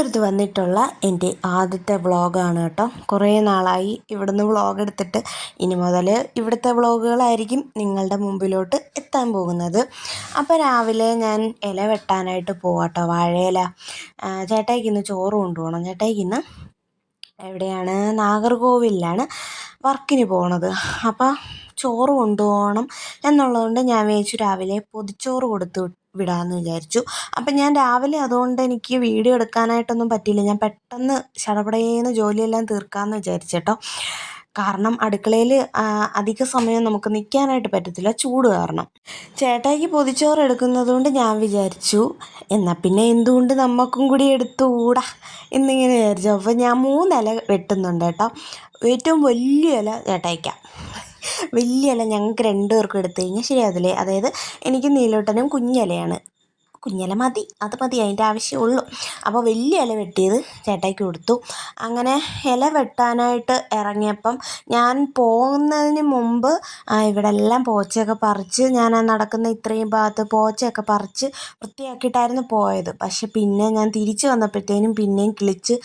തിരുവനന്തപുരത്ത് വന്നിട്ടുള്ള എന്റെ ആദ്യത്തെ വ്ളോഗാണ് കേട്ടോ. കുറേ നാളായി ഇവിടുന്ന് വ്ളോഗ് എടുത്തിട്ട് ഇനി മുതൽ ഇവിടുത്തെ വ്ളോഗുകളായിരിക്കും നിങ്ങളുടെ മുമ്പിലോട്ട് എത്താൻ പോകുന്നത്. അപ്പോൾ രാവിലെ ഞാൻ ഇല വെട്ടാനായിട്ട് പോവാട്ടോ വാഴയില. ചേട്ടായിക്ക് ഇന്ന് ചോറ് കൊണ്ടുപോകണം. ചേട്ടായിക്ക് ഇന്ന് എവിടെയാണ്? നാഗർകോവിലാണ് വർക്കിന് പോണത്. അപ്പോൾ ചോറ് കൊണ്ടുപോകണം എന്നുള്ളതുകൊണ്ട് ഞാൻ വിചാരിച്ചു രാവിലെ പൊതിച്ചോറ് കൊടുത്തു വിടാമെന്ന് വിചാരിച്ചു. അപ്പം ഞാൻ രാവിലെ അതുകൊണ്ട് എനിക്ക് വീഡിയോ എടുക്കാനായിട്ടൊന്നും പറ്റിയില്ല. ഞാൻ പെട്ടെന്ന് ശടപടേന്ന് ജോലിയെല്ലാം തീർക്കാമെന്ന് വിചാരിച്ചു കേട്ടോ. കാരണം അടുക്കളയിൽ അധിക സമയം നമുക്ക് നിൽക്കാനായിട്ട് പറ്റത്തില്ല. ചൂട് കാരണം. ചേട്ടായിക്ക് പൊതിച്ചോറ് എടുക്കുന്നത് കൊണ്ട് ഞാൻ വിചാരിച്ചു. എന്നാൽ പിന്നെ എന്തുകൊണ്ട് നമുക്കും കൂടി എടുത്തുകൂടാ എന്നിങ്ങനെ വിചാരിച്ചു. അപ്പോൾ ഞാൻ മൂന്നില വെട്ടുന്നുണ്ട് കേട്ടോ. ഏറ്റവും വലിയ ഇല ചേട്ടായിക്കാം. വലിയ ഇല ഞങ്ങൾക്ക് രണ്ടുപേർക്കും എടുത്തു കഴിഞ്ഞാൽ ശരിയാവത്തില്ലേ? അതായത് എനിക്ക് നീലോട്ടനും കുഞ്ഞിലയാണ്. കുഞ്ഞില മതി. അത് മതി അതിന്റെ ആവശ്യമുള്ളൂ. അപ്പോൾ വലിയ ഇല വെട്ടിയത് ചേട്ടായിക്ക് കൊടുത്തു. അങ്ങനെ ഇല വെട്ടാനായിട്ട് ഇറങ്ങിയപ്പം ഞാൻ പോകുന്നതിന് മുമ്പ് ഇവിടെ എല്ലാം പോച്ചയൊക്കെ പറിച്ച് ഞാൻ നടക്കുന്ന ഇത്രയും ഭാഗത്ത് പോച്ചയൊക്കെ പറിച്ച് വൃത്തിയാക്കിയിട്ടായിരുന്നു പോയത്. പക്ഷെ പിന്നെ ഞാൻ തിരിച്ചു വന്നപ്പോഴത്തേനും പിന്നെയും കിളിച്ച്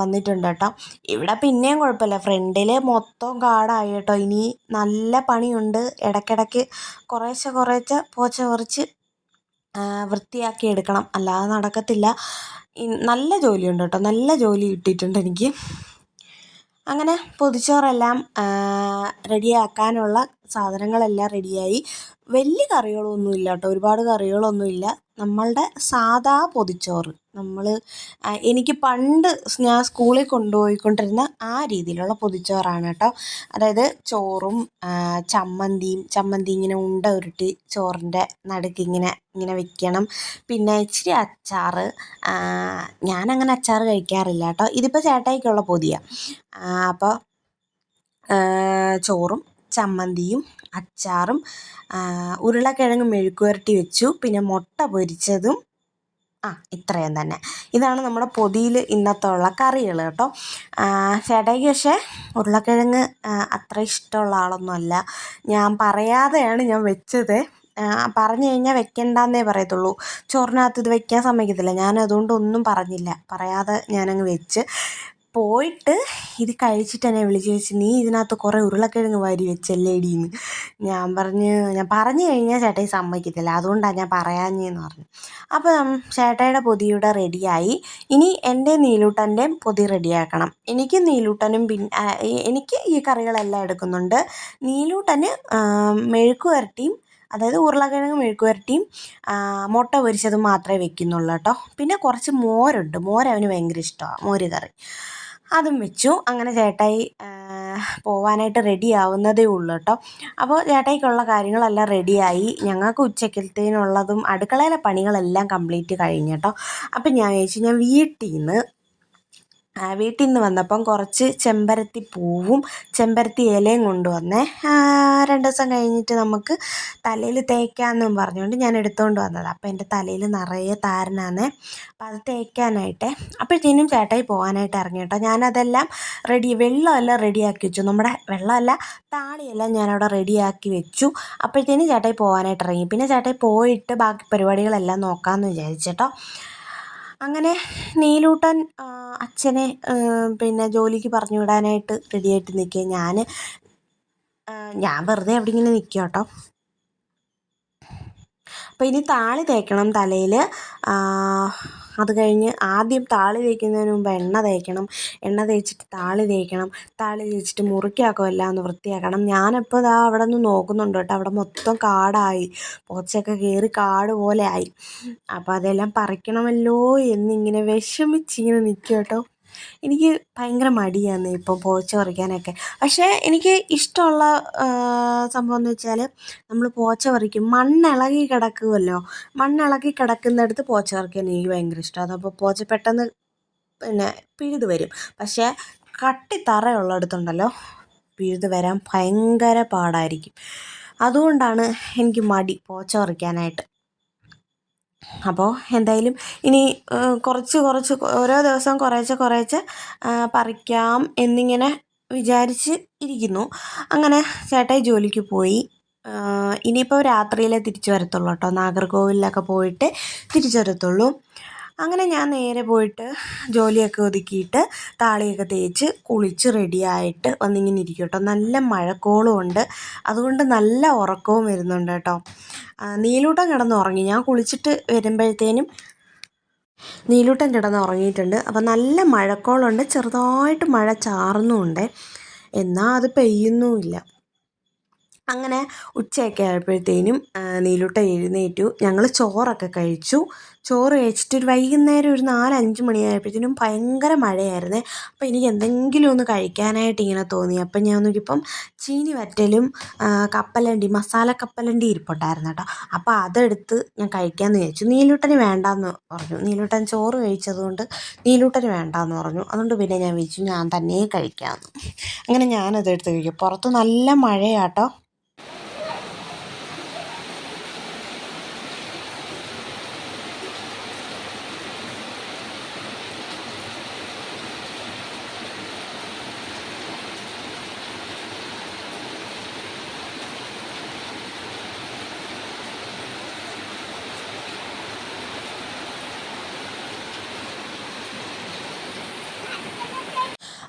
വന്നിട്ടുണ്ട് കേട്ടോ. ഇവിടെ പിന്നെയും കുഴപ്പമില്ല. ഫ്രണ്ടിൽ മൊത്തം കാടായി കേട്ടോ. ഇനി നല്ല പണിയുണ്ട്. ഇടയ്ക്കിടയ്ക്ക് കുറേശ്ശെ കുറേശ്ശെ പോച്ച പറിച്ച് വൃത്തിയാക്കി എടുക്കണം. അല്ലാതെ നടക്കത്തില്ല. നല്ല ജോലിയുണ്ട് കേട്ടോ. നല്ല ജോലി കിട്ടിയിട്ടുണ്ട് എനിക്ക്. അങ്ങനെ പൊതിച്ചോറെല്ലാം റെഡിയാക്കാനുള്ള സാധനങ്ങളെല്ലാം റെഡിയായി. വലിയ കറികളൊന്നും ഇല്ല കേട്ടോ ഒരുപാട് കറികളൊന്നുമില്ല. നമ്മളുടെ സാധാ പൊതിച്ചോറ്. നമ്മൾ എനിക്ക് പണ്ട് ഞാൻ സ്കൂളിൽ കൊണ്ടുപോയിക്കൊണ്ടിരുന്ന ആ രീതിയിലുള്ള പൊതിച്ചോറാണ് കേട്ടോ അതായത് ചോറും ചമ്മന്തിയും ചമ്മന്തി ഇങ്ങനെ ഉണ്ട ഉരുട്ടി ചോറിന്റെ നടുക്ക് ഇങ്ങനെ ഇങ്ങനെ വെക്കണം. പിന്നെ ഇച്ചിരി അച്ചാർ ഞാനങ്ങനെ അച്ചാർ കഴിക്കാറില്ല കേട്ടോ ഇതിപ്പോൾ ചേട്ടായിക്കുള്ള പൊതിയാണ് അപ്പോൾ ചോറും ചമ്മന്തിയും അച്ചാറും ഉരുളക്കിഴങ്ങ് മെഴുക്കുവരട്ടി വെച്ചു. പിന്നെ മുട്ട പൊരിച്ചതും ആ ഇത്രയും തന്നെ. ഇതാണ് നമ്മുടെ പൊതിയിൽ ഇന്നത്തെ ഉള്ള കറികൾ കേട്ടോ. ചേട്ടയ്ക്ക് പക്ഷേ ഉരുളക്കിഴങ്ങ് അത്ര ഇഷ്ടമുള്ള ആളൊന്നുമല്ല. ഞാൻ പറയാതെയാണ് ഞാൻ വെച്ചത്. പറഞ്ഞു കഴിഞ്ഞാൽ വെക്കണ്ടെന്നേ പറയത്തുള്ളൂ. ചോറിനകത്ത് ഇത് വെക്കാൻ സമ്മതിക്കത്തില്ല. ഞാൻ അതുകൊണ്ട് ഒന്നും പറഞ്ഞില്ല. പറയാതെ ഞാനങ്ങ് വെച്ച്. പോയിട്ട് ഇത് കഴിച്ചിട്ട് എന്നെ വിളിച്ച് ചോദിച്ചു നീ ഇതിനകത്ത് കുറേ ഉരുളക്കിഴങ്ങ് വാരി വെച്ചല്ലേടീന്ന്? ഞാൻ പറഞ്ഞ് ഞാൻ പറഞ്ഞു കഴിഞ്ഞാൽ ചേട്ടായി സമ്മതിക്കത്തില്ല. അതുകൊണ്ടാണ് ഞാൻ പറയാഞ്ഞെന്ന് പറഞ്ഞു. അപ്പം ചേട്ടായിയുടെ പൊതിയുടെ റെഡിയായി. ഇനി എന്റെ നീലൂട്ടന്റെയും പൊതി റെഡിയാക്കണം. എനിക്ക് നീലൂട്ടനും പിന്നെ എനിക്ക് ഈ കറികളെല്ലാം എടുക്കുന്നുണ്ട്. നീലൂട്ടന് മെഴുക്ക് പുരട്ടിയും അതായത് ഉരുളക്കിഴങ്ങ് മെഴുക്ക് പുരട്ടിയും മുട്ട പൊരിച്ചതും മാത്രമേ വെക്കുന്നുള്ളൂ കേട്ടോ. പിന്നെ കുറച്ച് മോരുണ്ട്. മോര് അവന് ഭയങ്കര ഇഷ്ടമാണ് മോര് കറി. അതും വെച്ചു. അങ്ങനെ ചേട്ടായി പോവാനായിട്ട് റെഡി ആവുന്നതേ ഉള്ളൂ കേട്ടോ. അപ്പോൾ ചേട്ടായിക്കുള്ള കാര്യങ്ങളെല്ലാം റെഡിയായി ഞങ്ങൾക്ക് ഉച്ചക്കലത്തേനുള്ളതും അടുക്കളയിലെ പണികളെല്ലാം കംപ്ലീറ്റ് കഴിഞ്ഞു കേട്ടോ. അപ്പം ഞാൻ ചോദിച്ചു ഞാൻ വീട്ടിൽ നിന്ന് വീട്ടിൽ നിന്ന് വന്നപ്പം കുറച്ച് ചെമ്പരത്തി പൂവും ചെമ്പരത്തി ഇലയും കൊണ്ടുവന്നേ. രണ്ട് ദിവസം കഴിഞ്ഞിട്ട് നമുക്ക് തലയിൽ തേക്കാമെന്നും പറഞ്ഞുകൊണ്ട് ഞാൻ എടുത്തുകൊണ്ട് വന്നതാണ് അപ്പോൾ എന്റെ തലയിൽ നിറയെ താരനാന്നേ. അപ്പം അത് തേക്കാനായിട്ട്. അപ്പോഴത്തേനും ചേട്ടായി പോകാനായിട്ട് ഇറങ്ങി കേട്ടോ. ഞാനതെല്ലാം റെഡി വെള്ളമെല്ലാം റെഡിയാക്കി വെച്ചു. നമ്മുടെ വെള്ളമല്ല താളിയെല്ലാം ഞാനവിടെ റെഡിയാക്കി വെച്ചു. അപ്പോഴത്തേനും ചേട്ടായി പോകാനായിട്ട് ഇറങ്ങി. പിന്നെ ചേട്ടായി പോയിട്ട് ബാക്കി പരിപാടികളെല്ലാം നോക്കാമെന്ന് വിചാരിച്ചേട്ടോ അങ്ങനെ നീലൂട്ടൻ അച്ഛനെ പിന്നെ ജോലിക്ക് പറഞ്ഞു വിടാനായിട്ട് റെഡിയായിട്ട് നിൽക്കുകയാണ്. ഞാൻ ഞാൻ വെറുതെ അവിടെ ഇങ്ങനെ നിൽക്കുക കേട്ടോ അപ്പോൾ ഇനി താളി തേക്കണം തലയിൽ അത് കഴിഞ്ഞ് ആദ്യം താളി തേക്കുന്നതിന് മുമ്പ് എണ്ണ തേക്കണം. എണ്ണ തേച്ചിട്ട് താളി തേക്കണം. താളി തേച്ചിട്ട് മുറിക്കൊക്കെ എല്ലാം ഒന്ന് വൃത്തിയാക്കണം. ഞാനിപ്പോൾ ഇതാ അവിടെ നിന്ന് നോക്കുന്നുണ്ട് കേട്ടോ. അവിടെ മൊത്തം കാടായി. പോച്ചയൊക്കെ കയറി കാട് പോലെ ആയി. അപ്പോൾ അതെല്ലാം പറിക്കണമല്ലോ എന്നിങ്ങനെ വിഷമിച്ചിങ്ങനെ നിൽക്കും കേട്ടോ. എനിക്ക് ഭയങ്കര മടിയാണ് ഇപ്പോൾ പോച്ച പറിക്കാനൊക്കെ. പക്ഷേ എനിക്ക് ഇഷ്ടമുള്ള സംഭവം എന്ന് വെച്ചാൽ നമ്മൾ പോച്ച പറിക്കും. മണ്ണിളകി കിടക്കുമല്ലോ മണ്ണിളകി കിടക്കുന്നിടത്ത് പോച്ച പറിക്കാൻ എനിക്ക് ഭയങ്കര ഇഷ്ടമാണ് അതപ്പോൾ പോച്ച പെട്ടെന്ന് പിന്നെ പിഴുത് വരും. പക്ഷേ കട്ടി തറയുള്ളിടത്തുണ്ടല്ലോ പിഴുത് വരാൻ ഭയങ്കര പാടായിരിക്കും. അതുകൊണ്ടാണ് എനിക്ക് മടി പോച്ച പറിക്കാനായിട്ട്. അപ്പോൾ എന്തായാലും ഇനി കുറച്ച് കുറച്ച് ഓരോ ദിവസം കുറേശ്ശെ കുറേശ്ശെ പറിക്കാം എന്നിങ്ങനെ വിചാരിച്ച് ഇരിക്കുന്നു. അങ്ങനെ ചേട്ടായി ജോലിക്ക് പോയി. ഇനിയിപ്പോൾ രാത്രിയിലെ തിരിച്ചു വരത്തുള്ളൂ കേട്ടോ. നാഗർകോവിലൊക്കെ പോയിട്ട് തിരിച്ചു വരത്തുള്ളൂ. അങ്ങനെ ഞാൻ നേരെ പോയിട്ട് ജോലിയൊക്കെ ഒതുക്കിയിട്ട് താളിയൊക്കെ തേച്ച് കുളിച്ച് റെഡിയായിട്ട് വന്നിങ്ങനെ ഇരിക്കും കേട്ടോ. നല്ല മഴക്കോളും ഉണ്ട്. അതുകൊണ്ട് നല്ല ഉറക്കവും വരുന്നുണ്ട് കേട്ടോ. നീലൂട്ടം കിടന്ന് ഉറങ്ങി ഞാൻ കുളിച്ചിട്ട് വരുമ്പോഴത്തേനും നീലൂട്ടൻ കിടന്ന് ഉറങ്ങിയിട്ടുണ്ട് അപ്പം നല്ല മഴക്കോളുണ്ട്. ചെറുതായിട്ട് മഴ ചാറുന്നുമുണ്ട് എന്നാൽ അത് പെയ്യുന്നുമില്ല. അങ്ങനെ ഉച്ചയൊക്കെ ആയപ്പോഴത്തേനും നീലൂട്ട എഴുന്നേറ്റു. ഞങ്ങൾ ചോറൊക്കെ കഴിച്ചു. ചോറ് കഴിച്ചിട്ട് ഒരു വൈകുന്നേരം ഒരു നാല് അഞ്ച് മണിയായപ്പോഴത്തേനും ഭയങ്കര മഴയായിരുന്നേ. അപ്പോൾ എനിക്ക് എന്തെങ്കിലും ഒന്ന് കഴിക്കാനായിട്ട് ഇങ്ങനെ തോന്നി. അപ്പം ഞാൻ നോക്കിയപ്പം ചീനി വറ്റലും കപ്പലണ്ടി മസാല കപ്പലണ്ടി ഇരിപ്പുണ്ടായിരുന്നു കേട്ടോ. അപ്പോൾ അതെടുത്ത് ഞാൻ കഴിക്കാമെന്ന് വിചാരിച്ചു. നീലൂട്ടന് വേണ്ടാന്ന് പറഞ്ഞു. നീലൂട്ടൻ ചോറ് കഴിച്ചതുകൊണ്ട് നീലൂട്ടന് വേണ്ടാന്ന് പറഞ്ഞു. അതുകൊണ്ട് പിന്നെ ഞാൻ വിചാരിച്ചു ഞാൻ തന്നെ കഴിക്കാമെന്ന് അങ്ങനെ ഞാനതെടുത്ത് കഴിക്കും. പുറത്ത് നല്ല മഴയാട്ടോ.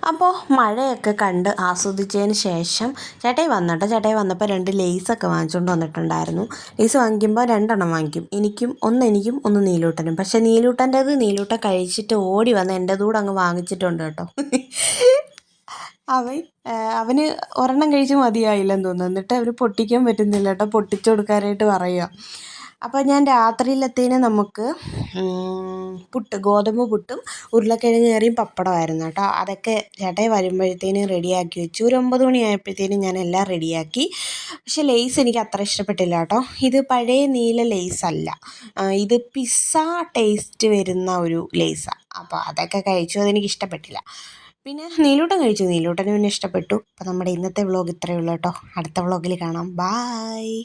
അപ്പോൾ മഴയൊക്കെ കണ്ട് ആസ്വദിച്ചതിന് ശേഷം ചേട്ടായി വന്നിട്ട്. ചേട്ടായി വന്നപ്പോൾ രണ്ട് ലേസൊക്കെ വാങ്ങിച്ചുകൊണ്ട് വന്നിട്ടുണ്ടായിരുന്നു. ലേസ് വാങ്ങിക്കുമ്പോൾ രണ്ടെണ്ണം വാങ്ങിക്കും. എനിക്കും ഒന്ന് എനിക്കും ഒന്ന് നീലൂട്ടനും. പക്ഷേ നീലൂട്ടന്റേത് നീലൂട്ട കഴിച്ചിട്ട് ഓടി വന്ന് എന്റെ കൂടെ അങ്ങ് വാങ്ങിച്ചിട്ടുണ്ട് കേട്ടോ. അവൻ അവന് ഒരെണ്ണം കഴിച്ച് മതിയായില്ലെന്ന് തോന്നുന്നു. എന്നിട്ട് അവർ പൊട്ടിക്കാൻ പറ്റുന്നില്ല കേട്ടോ. പൊട്ടിച്ചു കൊടുക്കാനായിട്ട് പറയുക അപ്പോൾ ഞാൻ രാത്രിയിലത്തേന് നമുക്ക് പുട്ട് ഗോതമ്പ് പുട്ടും ഉരുളക്കിഴങ്ങ് കറിയും പപ്പടമായിരുന്നു കേട്ടോ. അതൊക്കെ ചേട്ടായി വരുമ്പോഴത്തേനും റെഡിയാക്കി വെച്ചു. ഒരു ഒമ്പത് മണി ആയപ്പോഴത്തേനും ഞാൻ എല്ലാം റെഡിയാക്കി. പക്ഷേ ലേസ് എനിക്ക് അത്ര ഇഷ്ടപ്പെട്ടില്ല കേട്ടോ. ഇത് പഴയ നീല ലേസ് അല്ല. ഇത് പിസ്സ ടേസ്റ്റ് വരുന്ന ഒരു ലേസാണ് അപ്പോൾ അതൊക്കെ കഴിച്ചു. അതെനിക്ക് ഇഷ്ടപ്പെട്ടില്ല. പിന്നെ നീലൂട്ടൻ കഴിച്ചു. നീലൂട്ടന് പിന്നെ ഇഷ്ടപ്പെട്ടു. അപ്പോൾ നമ്മുടെ ഇന്നത്തെ വ്ളോഗ് ഇത്രയേ ഉള്ളൂ കേട്ടോ. അടുത്ത വ്ളോഗിൽ കാണാം. ബായ്